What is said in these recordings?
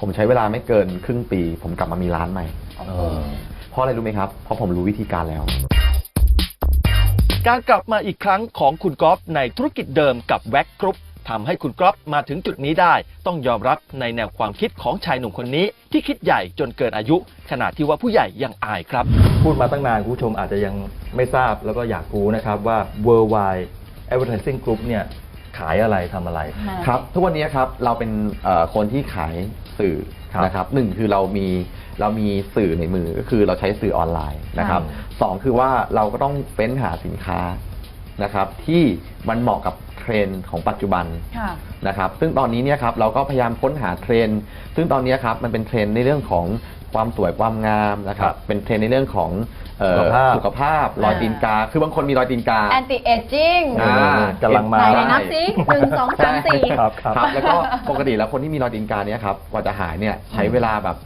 ผมใช้เวลาไม่เกินครึ่งปี ผมกลับมามีร้านใหม่เออเพราะอะไรรู้ไหมครับ เพราะผมรู้วิธีการแล้ว การกลับมาอีกครั้งของคุณก๊อฟในธุรกิจเดิมกับแว็กกรุ๊ปทำให้คุณก๊อฟมาถึงจุดนี้ได้ ต้องยอมรับในแนวความคิดของชายหนุ่มคนนี้ ที่คิดใหญ่จนเกินอายุ ขนาดที่ว่าผู้ใหญ่ยังอายครับ พูดมาตั้งนานคุณผู้ชมอาจจะยังไม่ทราบแล้วก็อยากรู้นะครับว่า Worldwide Advertising Group เนี่ย ขายอะไรทำอะไร ครับทุกวันนี้ครับเราเป็นเอ่อคนที่ขายสื่อครับนะครับหนึ่งคือเรามีเรามีสื่อในมือก็คือเราใช้สื่อออนไลน์นะครับค่ะสองคือว่าเราก็ต้องเฟ้นหาสินค้านะครับที่มันเหมาะกับเทรนด์ของปัจจุบัน ค่ะ นะครับซึ่งตอนนี้เนี่ยครับเราก็พยายามค้นหาเทรนด์ซึ่งตอนนี้ครับมันเป็นเทรนด์ในเรื่องของ ความสวยความงามนะครับเป็นเทรนด์ในเรื่องของเอ่อสุขภาพ สุขภาพรอยตีนกา คือบางคนมีรอยตีนกา anti aging อ่า กำลังมา ไหนได้นับสิหนึ่งสองสามสี่ ครับครับ ครับแล้วก็ปกติแล้วคนที่มีรอยตีนกาเนี่ยครับกว่าจะหายเนี่ยใช้เวลาแบบ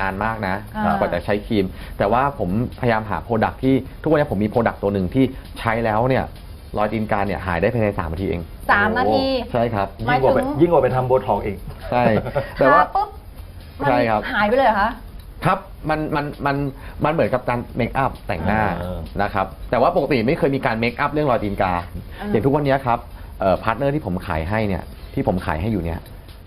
นานมากนะอ่ากว่าจะใช้ครีม แต่ว่าผมพยายามหาโปรดักที่ทุกวันนี้ผมมีโปรดักตัวหนึ่งที่ใช้แล้วเนี่ยรอยตีนกาเนี่ยหายได้ภายใน3นาทีเองสามนาที ใช่ครับ หมายยิ่งกว่าไปถึงยิ่งกว่าไปทำโบท็อกซ์อีก ใช่ แต่ว่า ทปุ๊บมันใช่ครับ หายไปเลยเหรอคะ ครับมันมันมันมันเหมือนกับการเมคอัพแต่งหน้าอ่า นะครับแต่ว่าปกติไม่เคยมีการเมคอัพเรื่องรอยตีนกาอ่าอย่างทุกวันนี้ครับพาร์ทเนอร์ที่ผมขายให้เนี่ยที่ผมขายให้อยู่เนี่ย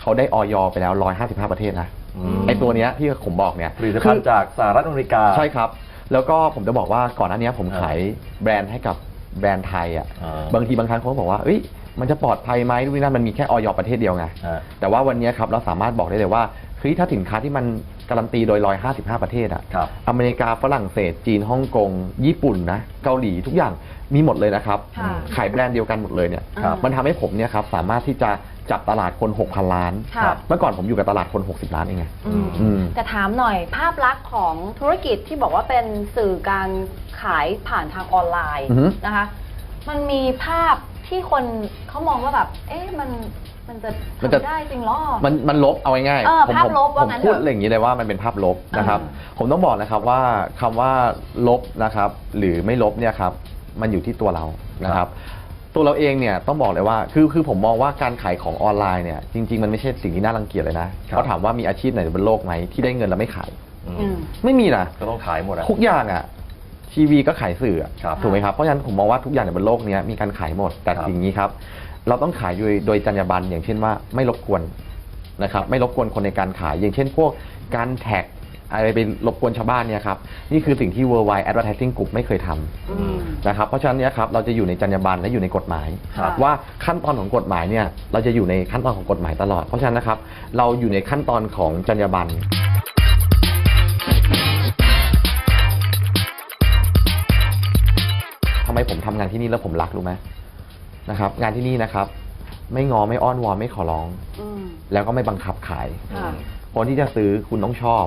เขาได้ออยไปแล้ว 155 ประเทศนะอืมไอตัวเนี้ยที่ผมบอกเนี่ยผลิตภัณฑ์จากสหรัฐอเมริกา ใช่ครับ แล้วก็ผมจะบอกว่าก่อนหน้านี้ผมขายแบรนด์ให้กับแบรนด์ไทยอะอ่าบางทีบางครั้งเขาก็บอกว่าเอ้ยมันจะปลอดภัยไหมดูนี่นั่นมันมีแค่ออยประเทศเดียวไงฮะแต่ว่าวันนี้ครับเราสามารถบอกได้เลยว่าเฮ้ยถ้าสินค้าที่มัน การันตีโดย 155 ประเทศอะครับ อเมริกาฝรั่งเศส จีนฮ่องกง ญี่ปุ่นนะ เกาหลีทุกอย่างมีหมดเลยนะครับ ค่ะขายแบรนด์เดียวกันหมดเลยเนี่ยครับ มันทำให้ผมเนี่ยครับสามารถที่จะจับตลาดคน 6,000 ล้าน ค่ะ เมื่อก่อนผมอยู่กับตลาดคน 60 ล้านเองไง อืมอืม แต่ถามหน่อยภาพลักษณ์ของธุรกิจที่บอกว่าเป็นสื่อการขายผ่านทางออนไลน์อือฮึ นะคะ มันมีภาพที่คนเขามองว่าแบบ เอ๊ะมัน มันจะมันจะ ทำได้จริงเหรอ มันมันลบเอาง่ายๆเออผมภาพผมลบว่าผมงั้นพูดเถอะอะไรอย่างนี้เลยว่ามันเป็นภาพลบนะครับผมต้องบอกนะครับว่าคำว่าลบนะครับ หรือไม่ลบเนี่ยครับมันอยู่ที่ตัวเรานะครับ ตัวเราเองเนี่ยต้องบอกเลยว่าคือคือผมมองว่าการขายของออนไลน์เนี่ยจริง ๆ มันไม่ใช่สิ่งที่น่ารังเกียจเลยนะเขาถามว่ามีอาชีพไหนบนโลกไหมที่ได้เงินแล้วไม่ขาย อืมอืมไม่มีนะ ก็ต้องขายหมดอะ ทุกอย่างอะทีวีก็ขายสื่ออะครับถูกไหมครับ เพราะฉะนั้นผมมองว่าทุกอย่างในบนโลกเนี้ยมีการขายหมดแต่ครับ สิ่งนี้ครับ เราต้องขายโดยโดยจรรยาบรรณอย่างเช่นว่าไม่รบกวนนะครับไม่รบกวนคนในการขาย อย่างเช่นพวกการแท็กอะไรไปรบกวนชาวบ้านเนี่ยครับนี่คือสิ่งที่ Worldwide Advertising Group ไม่เคยทำอืมนะครับเพราะฉะนั้นเนี่ยครับเราจะอยู่ในจรรยาบรรณและอยู่ในกฎหมายครับว่าขั้นตอนของกฎหมายเนี่ยเราจะอยู่ในขั้นตอนของกฎหมายตลอด เพราะฉะนั้นนะครับเราอยู่ในขั้นตอนของจรรยาบรรณทำไมผมทำงานที่นี่แล้วผมรักรู้ไหม นะครับ งานที่นี่นะครับ ไม่งอไม่อ้อนวอนไม่ขอร้อง อืม แล้วก็ไม่บังคับขาย ค่ะ คนที่จะซื้อคุณต้องชอบ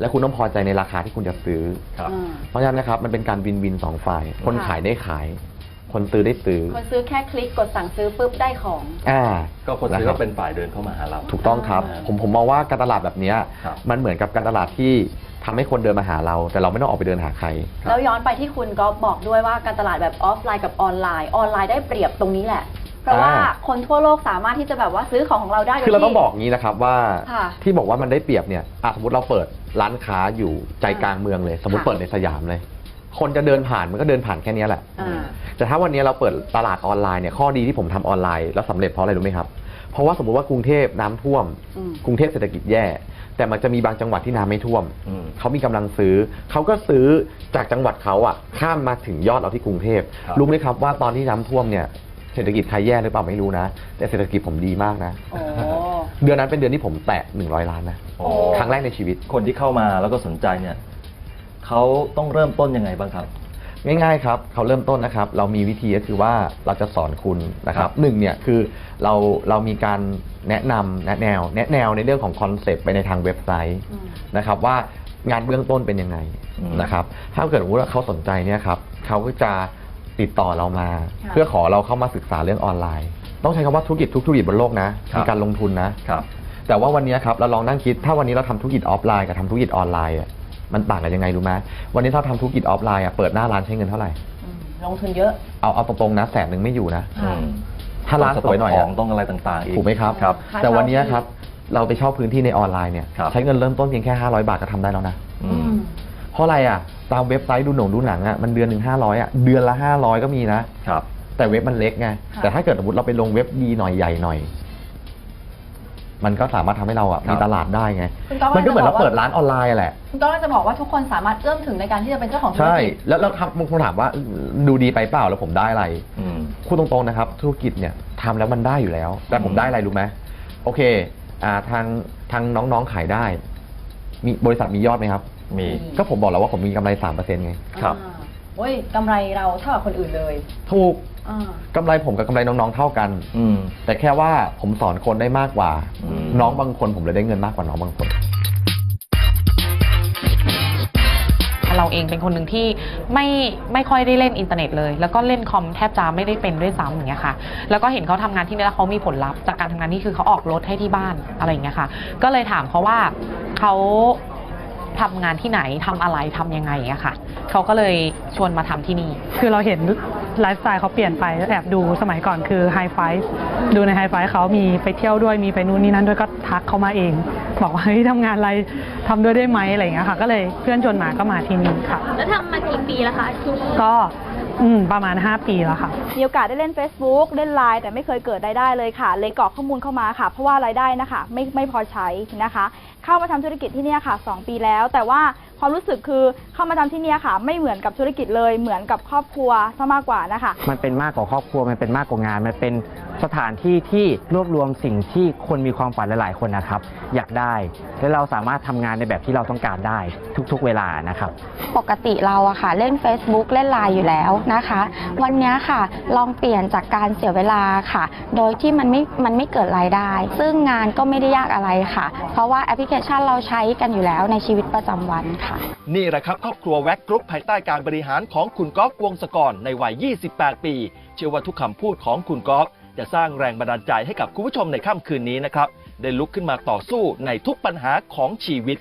และคุณต้องพอใจในราคาที่คุณจะซื้อ ครับ อืม เพราะฉะนั้นนะครับมันเป็นการวินวินสองฝ่าย คนค่ะ ขายได้ขาย คนซื้อได้ซื้อ คนซื้อแค่คลิกกดสั่งซื้อปุ๊บได้ของ อ่า ก็คนซื้อนะรัก็บเป็นฝ่ายเดินเข้ามาหาเรา ถูกต้องครับอ่าผมผมมองว่าการตลาดแบบเนี้ยครับ มันเหมือนกับการตลาดที่ทำให้คนเดินมาหาเรา แต่เราไม่ต้องออกไปเดินหาใครครับแล้วย้อนไปที่คุณก็บอกด้วยว่าการตลาดแบบออฟไลน์กับออนไลน์ ออนไลน์ได้เปรียบตรงนี้แหละ เพราะว่าอ่า คนทั่วโลกสามารถที่จะแบบว่าซื้อของของเราได้โดยคือเราต้องที่ บอกงี้นะครับว่าค่ะที่บอกว่ามันได้เปรียบเนี่ยอะสมมติเราเปิดร้านค้าอยู่ใจกลางเมืองเลย สมมติค่ะ เปิดในสยามเลย คนจะเดินผ่านมันก็เดินผ่านแค่เนี้ยแหละ อ่า แต่ถ้าวันนี้เราเปิดตลาดออนไลน์เนี่ยข้อดีที่ผมทำออนไลน์แล้วสำเร็จเพราะอะไรรู้ไหมครับ เพราะว่าสมมุติว่ากรุงเทพน้ำท่วม อืม กรุงเทพเศรษฐกิจแย่ แต่มันจะมีบางจังหวัดที่น้ำไม่ท่วม อืมเขามีกำลังซื้อ เขาก็ซื้อจากจังหวัดเขาอะข้ามมาถึงยอดเราที่กรุงเทพครับ รู้ไหมครับว่าตอนที่น้ำท่วมเนี่ยเศรษฐกิจใครแย่หรือเปล่าไม่รู้นะ แต่เศรษฐกิจผมดีมากนะ โอ้ เดือนนั้นเป็นเดือนที่ผมแตะ100ล้านนะโอ้ ครั้งแรกในชีวิต คนที่เข้ามาแล้วก็สนใจเนี่ย เขาต้องเริ่มต้นยังไงบ้างครับ ง่ายๆครับเขาเริ่มต้นนะครับ เรามีวิธีก็คือว่าเราจะสอนคุณนะครัครับบหนึ่งเนี่ยคือเราเรามีการแนะนำแนะแนว แนะแนวในเรื่องของคอนเซปต์ไปในทางเว็บไซต์อืมนะครับว่างานเบื้องต้นเป็นยังไงอืมนะครับ ถ้าเกิดว่าเขาสนใจเนี่ยครับเขาก็จะติดต่อเรามาค่ะเพื่อขอเราเข้ามาศึกษาเรื่องออนไลน์ ต้องใช้คำว่าธุรกิจทุกธุรกิจบนโลกนะครับมีการลงทุนนะครับแต่ว่าวันนี้ครับเราลองนั่งคิด ถ้าวันนี้เราทำธุรกิจออฟไลน์กับทำธุรกิจออนไลน์อะ มันต่างกันยังไงรู้ไหมวันนี้ถ้าทำธุรกิจออฟไลน์อะเปิดหน้าร้านใช้เงินเท่าไหร่ อืมลงทุนเยอะ เอาเอาตรงๆนะแสนหนึ่งไม่อยู่นะค่ะอืม ถ้าร้านสวยหน่อยต้อะงสต็อกของต้องอะไรต่างๆอีก ถูกไหมครับ ครับค่าแต่วันนี้เช่าที่ครับ เราไปเช่าพื้นที่ในออนไลน์เนี่ย ครับ ใช้เงินเริ่มต้นเพียงแค่ 500 บาทก็ทำได้แล้วนะ อืม เพราะอะไรอะ ตามเว็บไซต์ดูหนังดูหนังอะ มันเดือนหนึ่งห้าร้อยอะ เดือนละห้าร้อยก็มีนะ ครับ แต่เว็บมันเล็กไง ค่ะ แต่ถ้าเกิดสมมติเราไปลงเว็บดีหน่อยใหญ่หน่อย มันก็สามารถทำให้เราอะครับมีตลาดได้ไง คุณก๊อฟมันก็เหมือนเราจะบอกว่าเปิดร้านออนไลน์อะแหละ คุณก็จะบอกว่าทุกคนสามารถเอื้อมถึงในการที่จะเป็นเจ้าของธุรใช่ กิจ แล้วเราทำบางคนถามว่าดูดีไปเปล่าแล้วผมได้อะไร อืม พูดตรงๆนะครับ ธุรกิจเนี่ยทำแล้วมันได้อยู่แล้ว แต่ผมอืมได้อะไรรู้ไหมโอเคอ่าทางทางน้องๆขายได้ มีบริษัทมียอดไหมครับ มี ก็ผมบอกแล้วว่าผมมีกำไรสามเปอร์เซ็นต์ไง ครับ อ่าโอ้ยกำไรเราเท่ากับคนอื่นเลย ถูก อ่า กำไรผมกับกำไรน้องๆเท่ากัน อืม แต่แค่ว่าผมสอนคนได้มากกว่า อืม น้องบางคนผมเลยได้เงินมากกว่าน้องบางคน เราเองเป็นคนหนึ่งที่ไม่ไม่ค่อยได้เล่นอินเทอร์เน็ตเลย แล้วก็เล่นคอมแทบจะไม่ได้เป็นด้วยซ้ำอย่างเงี้ยค่ะ แล้วก็เห็นเขาทำงานที่นี่แล้วเขามีผลลัพธ์จากการทำงานนี่คือเขาออกรถให้ที่บ้านอะไรอย่างเงี้ยค่ะ ก็เลยถามเขาว่าเขาทำงานที่ไหนทำอะไรทำยังไงอย่างเงี้ยค่ะเขาก็เลยชวนมาทำที่นี่ คือเราเห็น ไลฟ์สไตล์เขาเปลี่ยนไปแอบดูสมัยก่อนคือไฮไฟดูในไฮไฟเขามีไปเที่ยวด้วยมีไปนู่นนี่นั่นด้วยก็ทักเขามาเอง บอกว่าเฮ้ยทำงานอะไรทำด้วยได้ไหมอะไรอย่างเงี้ยค่ะ ก็เลยเพื่อนชวนมาก็มาที่นี่ค่ะ แล้วทำมากี่ปีแล้วคะที่นี่ก็ อืมประมาณ 5 ปีแล้วค่ะ มีโอกาสได้เล่น Facebook เล่นไลน์แต่ไม่เคยเกิดรายได้เลยค่ะ เลยกรอกข้อมูลเข้ามาค่ะ เพราะว่ารายได้นะคะไม่ไม่พอใช้นะคะ เข้ามาทำธุรกิจที่เนี่ยค่ะ 2 ปีแล้ว แต่ว่าความรู้สึกคือเข้ามาทำที่เนี่ยค่ะ ไม่เหมือนกับธุรกิจเลยเหมือนกับครอบครัวซะมากกว่านะคะ มันเป็นมากกว่าครอบครัวมันเป็นมากกว่างาน มันเป็นสถานที่ที่รวบรวมสิ่งที่คนมีความฝันหลาย ๆ คนนะครับ อยากได้ และเราสามารถทำงานในแบบที่เราต้องการได้ทุกๆ เวลานะครับ ปกติเราอะค่ะ เล่น Facebook เล่นไลน์อยู่แล้วนะคะ วันเนี้ยค่ะลองเปลี่ยนจากการเสียเวลาค่ะ โดยที่มันไม่มันไม่เกิดรายได้ ซึ่งงานก็ไม่ได้ยากอะไรค่ะ เพราะว่าแอปพลิเคชันเราใช้กันอยู่แล้วในชีวิตประจำวันค่ะ นี่แหละครับครอบครัวแว็กกรุ๊ปภายใต้การบริหารของคุณก๊อฟวงศกรในวัย 28 ปี เชื่อว่าทุกคำพูดของคุณก๊อฟ จะสร้างแรงบันดาลใจให้กับคุณผู้ชมในค่ำคืนนี้นะครับ ได้ลุกขึ้นมาต่อสู้ในทุกปัญหาของชีวิต